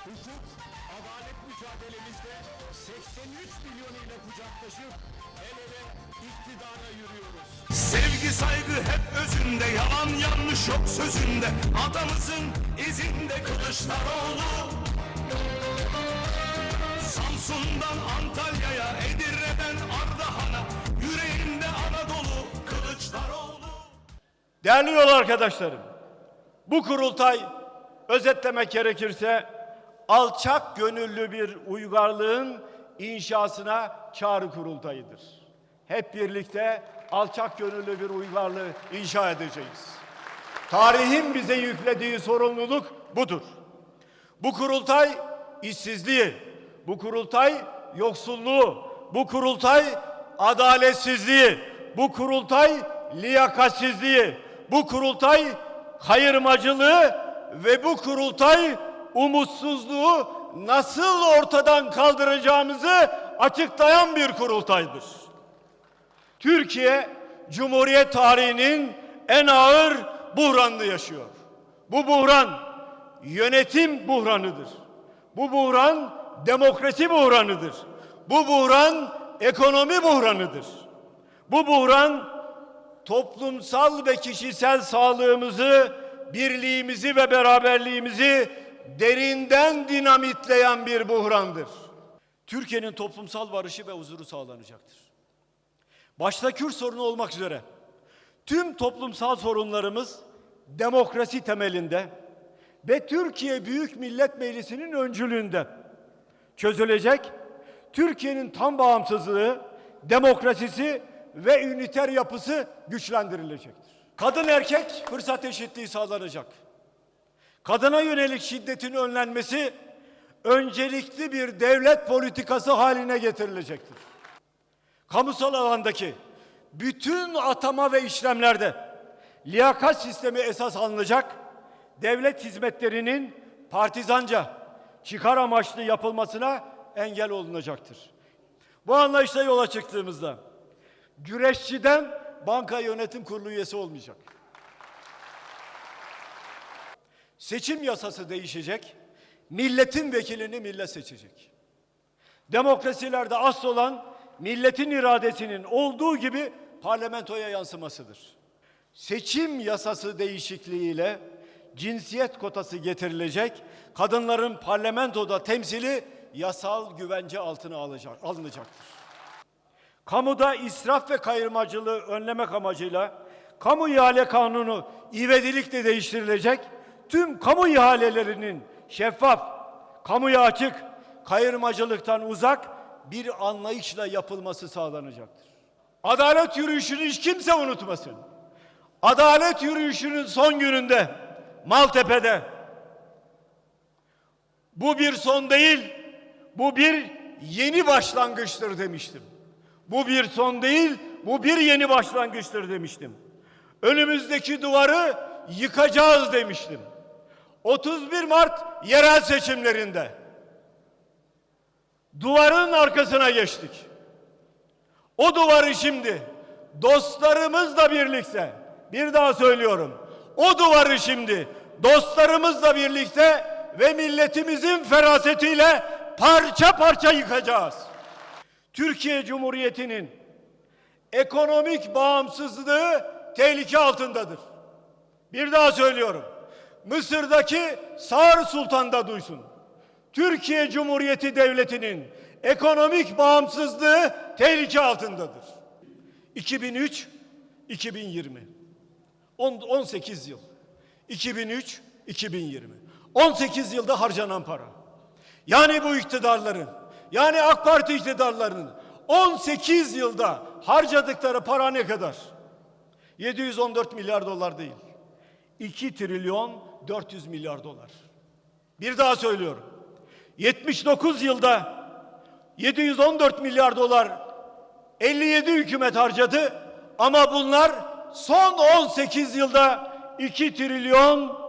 Ufuk, adalet mücadelemizde 83 milyon ile kucaklaşıp el ele iktidara yürüyoruz. Sevgi saygı hep özünde Yalan yanlış yok sözünde. Atamızın izinde Kılıçdaroğlu. Samsun'dan Antalya'ya Edirne'den Ardahan'a Yüreğinde Anadolu Kılıçdaroğlu. Değerli yol arkadaşlarım, bu kurultay özetlemek gerekirse alçak gönüllü bir uygarlığın inşasına çağrı kurultayıdır. Hep birlikte alçak gönüllü bir uygarlığı inşa edeceğiz. Tarihin bize yüklediği sorumluluk budur. Bu kurultay işsizliği, bu kurultay yoksulluğu, bu kurultay adaletsizliği, bu kurultay liyakatsizliği, bu kurultay kayırmacılığı ve bu kurultay umutsuzluğu nasıl ortadan kaldıracağımızı açıklayan bir kurultaydır. Türkiye Cumhuriyet tarihinin en ağır buhranını yaşıyor. Bu buhran yönetim buhranıdır. Bu buhran demokrasi buhranıdır. Bu buhran ekonomi buhranıdır. Bu buhran toplumsal ve kişisel sağlığımızı, birliğimizi ve beraberliğimizi derinden dinamitleyen bir buhrandır. Türkiye'nin toplumsal barışı ve huzuru sağlanacaktır başta Kürt sorunu olmak üzere tüm toplumsal sorunlarımız demokrasi temelinde ve Türkiye Büyük Millet Meclisi'nin öncülüğünde çözülecek. Türkiye'nin tam bağımsızlığı, demokrasisi ve üniter yapısı güçlendirilecektir. Kadın erkek fırsat eşitliği sağlanacak. Kadına yönelik şiddetin önlenmesi öncelikli bir devlet politikası haline getirilecektir kamusal alandaki bütün atama ve işlemlerde liyakat sistemi esas alınacak, devlet hizmetlerinin partizanca, çıkar amaçlı yapılmasına engel olunacaktır. Bu anlayışla yola çıktığımızda güreşçiden banka yönetim kurulu üyesi olmayacak. Seçim yasası değişecek, milletin vekilini millet seçecek. Demokrasilerde asıl olan milletin iradesinin olduğu gibi parlamentoya yansımasıdır. Seçim yasası değişikliğiyle cinsiyet kotası getirilecek, kadınların parlamentoda temsili yasal güvence altına alacak, alınacaktır. Kamuda israf ve kayırmacılığı önlemek amacıyla kamu ihale kanunu ivedilikle değiştirilecek, tüm kamu ihalelerinin şeffaf, kamuya açık, kayırmacılıktan uzak bir anlayışla yapılması sağlanacaktır. Adalet yürüyüşünü hiç kimse unutmasın. Adalet yürüyüşünün son gününde Maltepe'de bu bir son değil, bu bir yeni başlangıçtır demiştim. Bu bir son değil, bu bir yeni başlangıçtır demiştim. Önümüzdeki duvarı yıkacağız demiştim. 31 Mart yerel seçimlerinde duvarın arkasına geçtik. O duvarı şimdi dostlarımızla birlikte bir daha söylüyorum. O duvarı şimdi dostlarımızla birlikte ve milletimizin ferasetiyle parça parça yıkacağız. Türkiye Cumhuriyeti'nin ekonomik bağımsızlığı tehlike altındadır. Bir daha söylüyorum. Mısır'daki Sağır Sultan da duysun. Türkiye Cumhuriyeti Devleti'nin ekonomik bağımsızlığı tehlike altındadır. 2003 2020 10, 18 yıl 2003 2020 18 yılda harcanan para. Yani bu iktidarların yani AK Parti iktidarlarının 18 yılda harcadıkları para ne kadar? 714 milyar dolar değil. 2 trilyon 400 milyar dolar. Bir daha söylüyorum. 79 yılda 714 milyar dolar 57 hükümet harcadı ama bunlar son 18 yılda 2 trilyon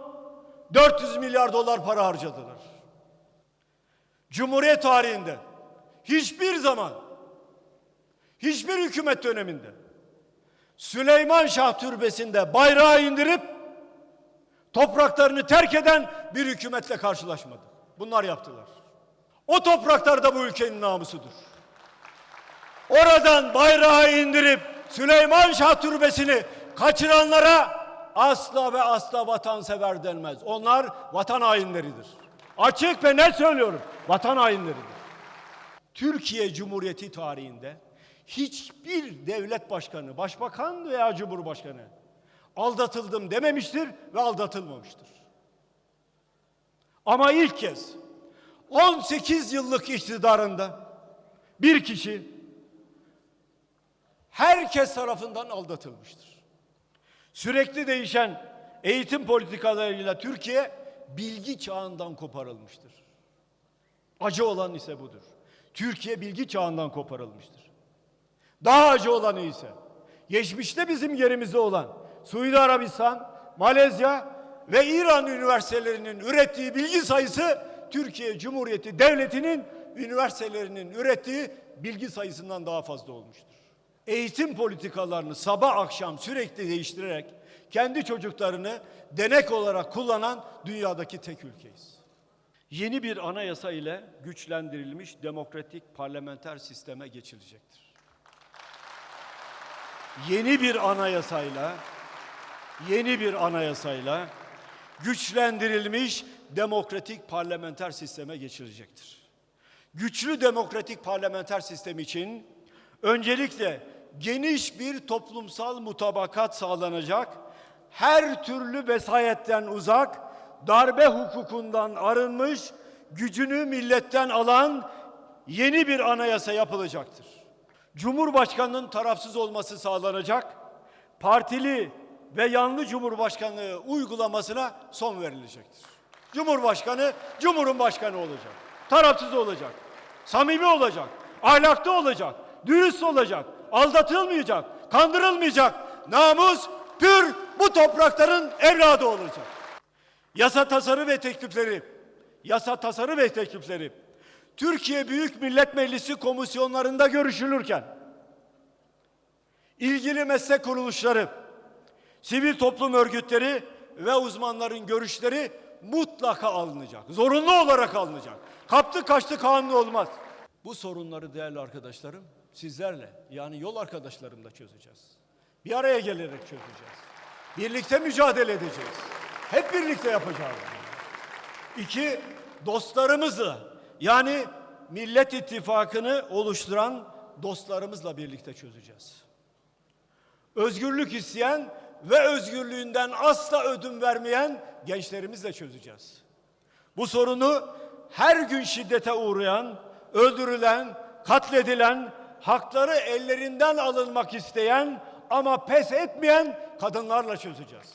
400 milyar dolar para harcadılar. Cumhuriyet tarihinde hiçbir zaman hiçbir hükümet döneminde Süleyman Şah Türbesi'nde bayrağı indirip topraklarını terk eden bir hükümetle karşılaşmadık. Bunlar yaptılar. O topraklar da bu ülkenin namusudur. Oradan bayrağı indirip Süleyman Şah Türbesi'ni kaçıranlara asla ve asla vatansever denmez. Onlar vatan hainleridir. Açık ve net söylüyorum. Vatan hainleridir. Türkiye Cumhuriyeti tarihinde hiçbir devlet başkanı, başbakan veya cumhurbaşkanı aldatıldım dememiştir ve aldatılmamıştır. Ama ilk kez 18 yıllık iktidarında bir kişi herkes tarafından aldatılmıştır. Sürekli değişen eğitim politikalarıyla Türkiye bilgi çağından koparılmıştır. Acı olan ise budur. Türkiye bilgi çağından koparılmıştır. Daha acı olanı ise geçmişte bizim yerimizde olan Suudi Arabistan, Malezya ve İran üniversitelerinin ürettiği bilgi sayısı Türkiye Cumhuriyeti Devleti'nin üniversitelerinin ürettiği bilgi sayısından daha fazla olmuştur. Eğitim politikalarını sabah akşam sürekli değiştirerek kendi çocuklarını denek olarak kullanan dünyadaki tek ülkeyiz. Yeni bir anayasa ile güçlendirilmiş demokratik parlamenter sisteme geçilecektir. Yeni bir anayasayla yeni bir anayasayla güçlendirilmiş demokratik parlamenter sisteme geçilecektir. Güçlü demokratik parlamenter sistem için öncelikle geniş bir toplumsal mutabakat sağlanacak, her türlü vesayetten uzak, darbe hukukundan arınmış, gücünü milletten alan yeni bir anayasa yapılacaktır. Cumhurbaşkanının tarafsız olması sağlanacak, partili ve yanlı cumhurbaşkanlığı uygulamasına son verilecektir. Cumhurbaşkanı, Cumhur'un başkanı olacak. Tarafsız olacak, samimi olacak, ahlaklı olacak, dürüst olacak, aldatılmayacak, kandırılmayacak, namus, pür bu toprakların evladı olacak. Yasa tasarı ve teklifleri, yasa tasarı ve teklifleri Türkiye Büyük Millet Meclisi komisyonlarında görüşülürken ilgili meslek kuruluşları, sivil toplum örgütleri ve uzmanların görüşleri mutlaka alınacak. Zorunlu olarak alınacak. Kaptı kaçtı kanunu olmaz. Bu sorunları değerli arkadaşlarım sizlerle yani yol arkadaşlarımla çözeceğiz. Bir araya gelerek çözeceğiz. Birlikte mücadele edeceğiz. Hep birlikte yapacağız. İki, dostlarımızla yani Millet İttifakı'nı oluşturan dostlarımızla birlikte çözeceğiz. Özgürlük isteyen ve özgürlüğünden asla ödün vermeyen gençlerimizle çözeceğiz. Bu sorunu her gün şiddete uğrayan, öldürülen, katledilen, hakları ellerinden alınmak isteyen ama pes etmeyen kadınlarla çözeceğiz.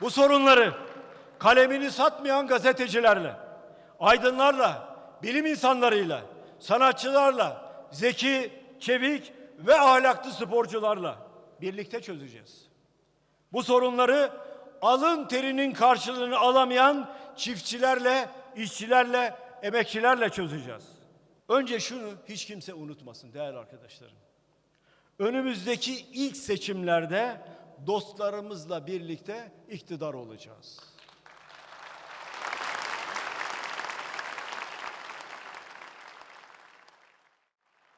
Bu sorunları kalemini satmayan gazetecilerle, aydınlarla, bilim insanlarıyla, sanatçılarla, zeki, çevik ve ahlaklı sporcularla birlikte çözeceğiz. Bu sorunları alın terinin karşılığını alamayan çiftçilerle, işçilerle, emekçilerle çözeceğiz. Önce şunu hiç kimse unutmasın değerli arkadaşlarım. Önümüzdeki ilk seçimlerde dostlarımızla birlikte iktidar olacağız.